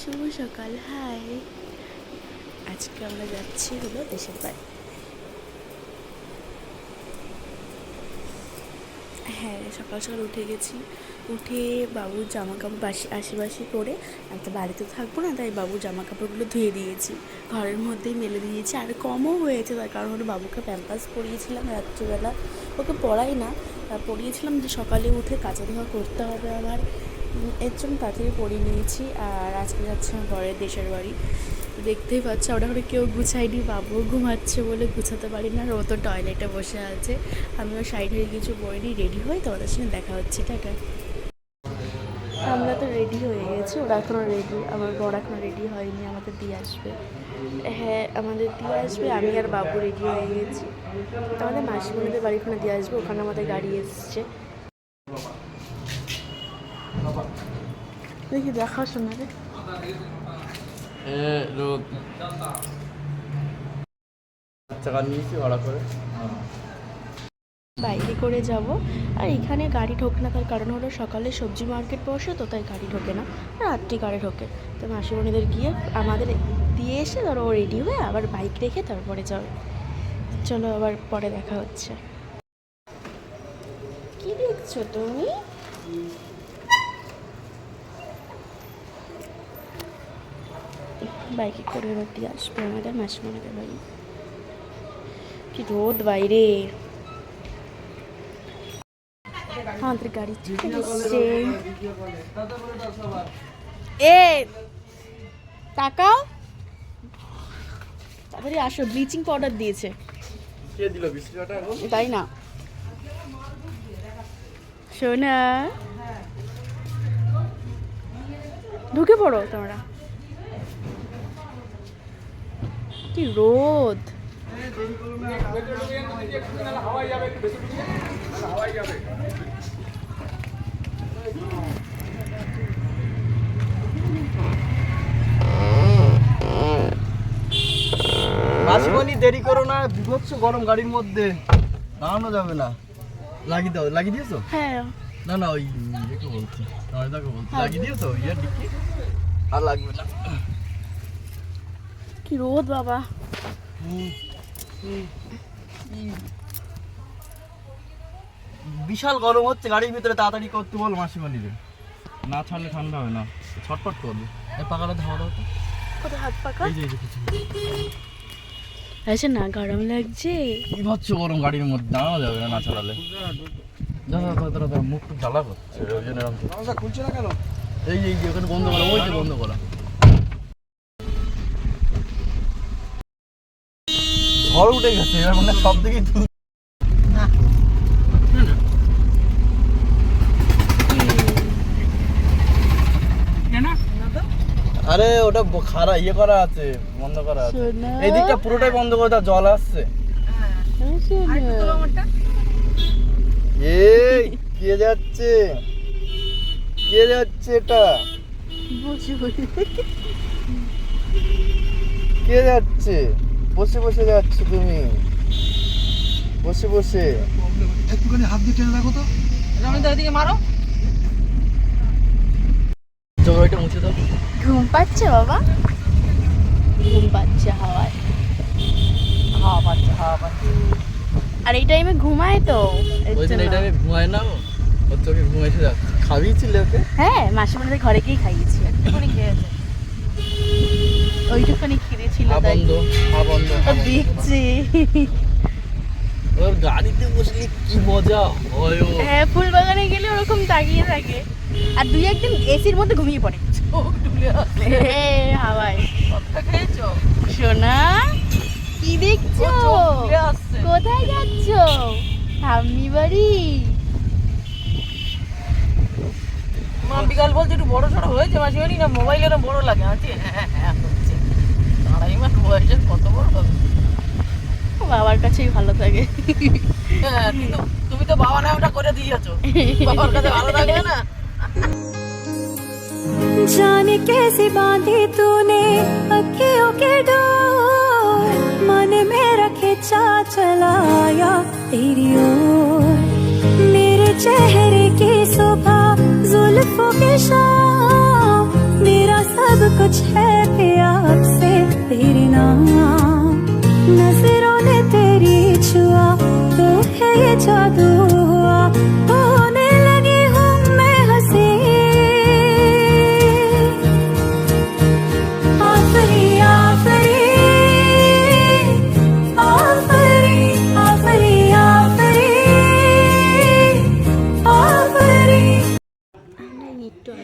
শুভ সকাল, হাই। আজকে আমরা যাচ্ছি হলো দেশের বাড়ি হ্যাঁ সকাল সকাল উঠে গেছি। উঠে বাবুর জামা কাপড় বাসি আশিবাসি করে আমি তো বাড়িতে থাকব না, তাই বাবুর জামা কাপড়গুলো ধুয়ে দিয়েছি। ঘরের মধ্যেই মেলে দিয়েছি। আর কমও হয়েছে, তার কারণ হলো বাবুকে প্যাম্পাস পরিয়েছিলাম রাত্রিবেলা। ওকে পড়াই না পড়িয়েছিলাম যে সকালে উঠে কাঁচা ধোয়া করতে হবে আমার। এর জন্য তাড়াতাড়ি পরিয়ে নিয়েছি আর আজকে যাচ্ছে আমার বরের দেশের বাড়ি। দেখতেই পাচ্ছ ওটা করে কেউ গুছাইনি বাবু ঘুমাচ্ছে বলে গুছাতে পারি না, আর ও তো টয়লেটে বসে আছে। আমিও সাইড হয়ে কিছু পরিনি রেডি হই তোমাদের সঙ্গে দেখা হচ্ছে টাকা আমরা তো রেডি হয়ে গেছি, ওরা এখনও রেডি আমার বর এখনও রেডি হয়নি, আমাদের দিয়ে আসবে। হ্যাঁ আমাদের দিয়ে আসবে, আমি আর বাবু রেডি হয়ে গেছি। আমাদের মাসিমণিদের বাড়ি ওখানে দিয়ে আসবে, ওখানে আমাদের গাড়ি এসছে। দেখি দেখা শোনা রে এ নিয়েছি ভাড়া করে বাইরে করে যাব। আর এখানে গাড়ি ঢোকে না তার কারণ হলো সকালে সবজি মার্কেট বসে তো তাই গাড়ি ঢোকে না। রাত্রি গাড়ি ঢোকে। তো মাসিমণিদের গিয়ে আমাদের দিয়ে এসে ধরো ও রেডি হয়ে আবার বাইক রেখে তারপরে যাবে। চলো আবার পরে দেখা হচ্ছে। কি দেখছ তুমি? বাইকে করে দিয়ে আসবে আমাদের মাসিমণিদের বাড়ি কি রোদ বাইরে। আমাদের গাড়ি চলে এসছে এ তাকাও। তাড়াতাড়ি আসো ব্লিচিং পাউডার দিয়েছে। তাই না? সোনা। ঢুকে পড়ো তোমরা। কি রোদ? মাসিমণি দেরি করো না বিভৎস গরম গাড়ির মধ্যে দাঁড়ানো যাবে না। লাগিয়ে দাও লাগিয়ে দিয়েছ? হ্যাঁ। না না ওই ইয়েকে বলছি নয়দাকে বলছি। লাগিয়ে দিয়েছ? ইয়ার ডিকি আর লাগবে না। কি রোদ বাবা। বিশাল গরম হচ্ছে গাড়ির ভিতরে তাড়াতাড়ি করতে বল মাসিমণিরে না ছাড়লে ঠান্ডা হবে না ছটফট করবে। পাকাটা ধাওয়া দাও তো। হাত পাকা? এই যে এই যে পিছনে। আছে না গরম লাগছে। কি ভাবছ গরম গাড়ির মধ্যে? দাঁড়ানো যাবে না না চালালে? দাদা দাদা দাদা মুখ জ্বালা করছে ওই জন্য খুলছে না কেন? এই যে এই যে ওখানে বন্ধ করা ওই যে বন্ধ করা। ঝড় উঠে গেছে এবার মানে সব দিকেই আরে ওটা খারা ইয়ে করা আছে বন্ধ করা আছে। এই দিকটা পুরোটাই বন্ধ করে দাও জল আসছে। হ্যাঁ, এই কে যাচ্ছে? কে যাচ্ছে এটা? কে যাচ্ছে? বসে বসে যাচ্ছে তুমি। বসে বসে। একটুখানি হাত দিয়ে টেনে রাখো তো। জলটা মুছে দাও। ঘুম পাচ্ছে বাবা? ঘুম পাচ্ছে হাওয়ায়। হাওয়া পাচ্ছে হাওয়া পাচ্ছে। আর এই টাইমে ঘুমায় তো। ওই দিন এই টাইমে ঘুমায় না ও। ওর চোখে ঘুমাইছে যাচ্ছে। খাবিয়েছিলে ওকে? হ্যাঁ মাসিমাদের ঘরে গিয়ে খাইয়েছি। একটুখানি খেয়েছে। ওইটুখানি খিদে ছিল হা তাই বন্ধ হা বন্ধ হা তো বন্ধ। দেখছি। ওর গাড়িতে বসলে কি মজা হয় হ্যাঁ ফুল বাগানে গেলে ওরকম তাকিয়ে থাকে। আর দুই একদিন এসির মধ্যে ঘুমিয়ে পড়ে। এ, হাওয়ায়। সোনা কি দেখছ? কোথায় যাচ্ছ? ঠাম্মি বাড়ি মা বিকাল বলছে একটু বড় সড়ো হয়েছে মাসিমানি না মোবাইল এরকম বড় লাগে আছে হ্যাঁ হ্যাঁ হচ্ছে আড়াই মাস বয়সে কত বড় হবে বাবার কাছেই ভালো থাকে হ্যাঁ কিন্তু তুমি তো বাবা নামটা করে দিয়েছো বাবার কাছে ভালো লাগবে না जाने कैसे बांधी तूने अखियों के डोर मन में रखे चा चलाया तेरी ओर मेरे चेहरे की सुबह जुल्फों के शाम, मेरा सब कुछ है प्यार से तेरे नाम। नज़रों ने तेरी छुआ तो है ये जादू।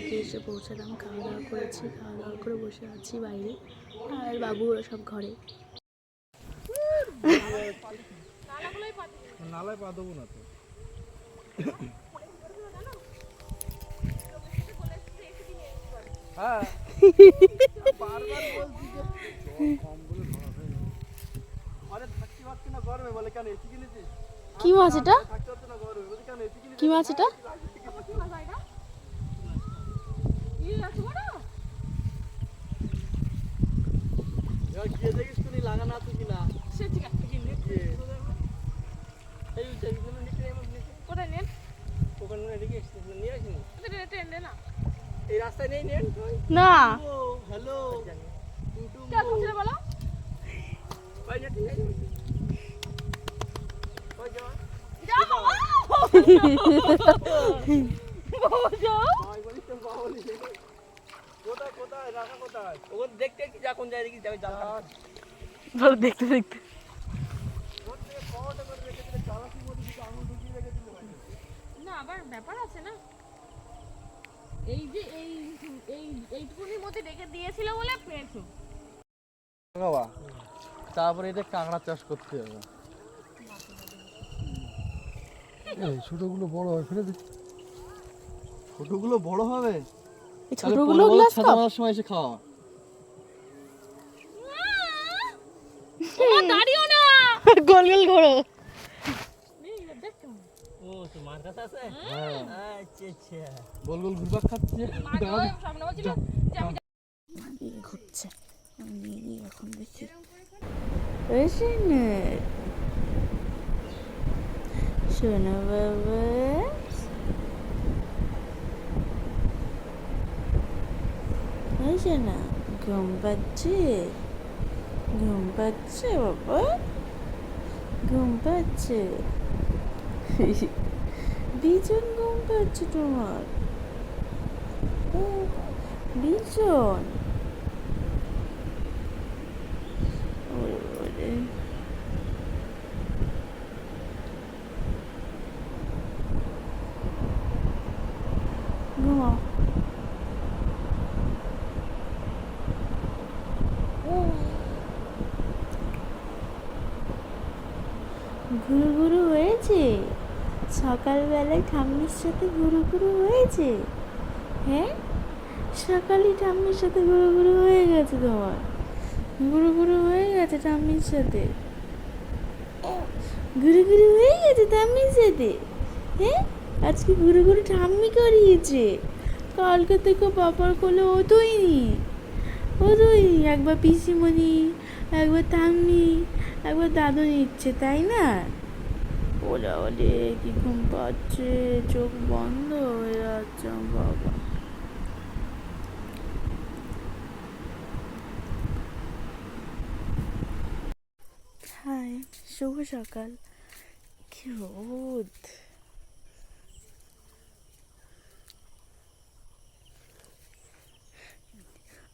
আগে এসে পৌঁছালাম খাওয়া দাওয়া করেছি খাওয়া দাওয়া করে বসে আছি বাইরে। আর বাবু ওরা সব ঘরে। নালায় পা দেবো না তো। হ্যাঁ। বারবার বলছি যে কম বলে ধরা না। আরে থাকতে পারছি না গরমে বলে কেন এসি কিনেছিস? কি মাছ এটা? থাকতে না গরমে বলে কেন এসি কিনেছিস? কি মাছ এটা? গিয়ে দেখিস তুমি লাগানো আছে কিনা। গিয়ে। এই যে এগুলো নিচে ওখানে রেখে নিয়ে আসিনি? এই রাস্তায় নেই নেন না। হ্যালো। না ঠিক আছে। ওই যাও। দেখতে দেখতে। না। আবার ব্যাপার আছে না। এই যে এই এই এইটুকুনির মধ্যে রেখে দিয়েছিল বলে পেয়েছ বাবা তারপরে এটা কাঁকড়া চাষ করতে হবে। এই ছোটগুলো বড় হয় ফেলে দে। ছোটগুলো বড় হবে? এই ছোটগুলো গ্লাস কাপ মারার সময় এসে খাওয়া। দাঁড়িও না গোল গোল ঘোরো। হ্যাঁ। আচ্ছা আচ্ছা। গোল গোল ঘুরপাক খাচ্ছে। সামনে বলছিল যে। আমি ঘুরছে। এখন দেখি বাবা। শোনা ঘুম পাচ্ছে ঘুম পাচ্ছে বাবা ঘুম পাচ্ছে ভীষণ ঘুম পাচ্ছে তোমার ওরে ঘুমাও ঘুরু ঘুরু হয়েছে? সকালবেলায় ঠাম্মির সাথে ঘুরু ঘুরু হয়েছে? হ্যাঁ? সকালে ঠাম্মির সাথে ঘুরু ঘুরু হয়ে গেছে তোমার। ঘুরু ঘুরু হয়ে গেছে ঠাম্মির সাথে। ঘুরু ঘুরু হয়ে গেছে ঠাম্মির সাথে? হ্যাঁ? আজকে ঘুরু ঘুরু ঠাম্মি করিয়েছে। কালকে থেকে বাবার কোলে ও তুইনি ও তুইনি একবার পিসিমণি, একবার ঠাম্মি একবার দাদু নিচ্ছে তাই না? ওরা ওরে, কি ঘুম পাচ্ছে? চোখ বন্ধ হয়ে যাচ্ছে, বাবা। হাই, শুভ সকাল। কি রোদ।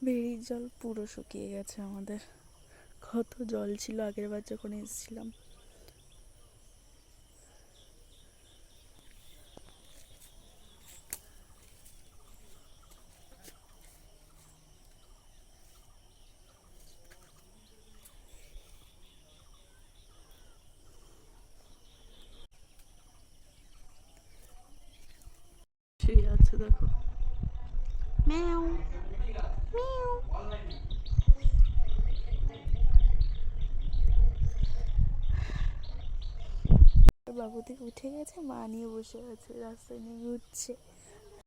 বেড়ির জল পুরো শুকিয়ে গেছে আমাদের। কত জল ছিল আগের বার যখন এসেছিলাম। দেখো। ম্যাও। ম্যাও। বাবু থেকে উঠে গেছে মা নিয়ে বসে আছে রাস্তায় নিয়ে ঘুরছে।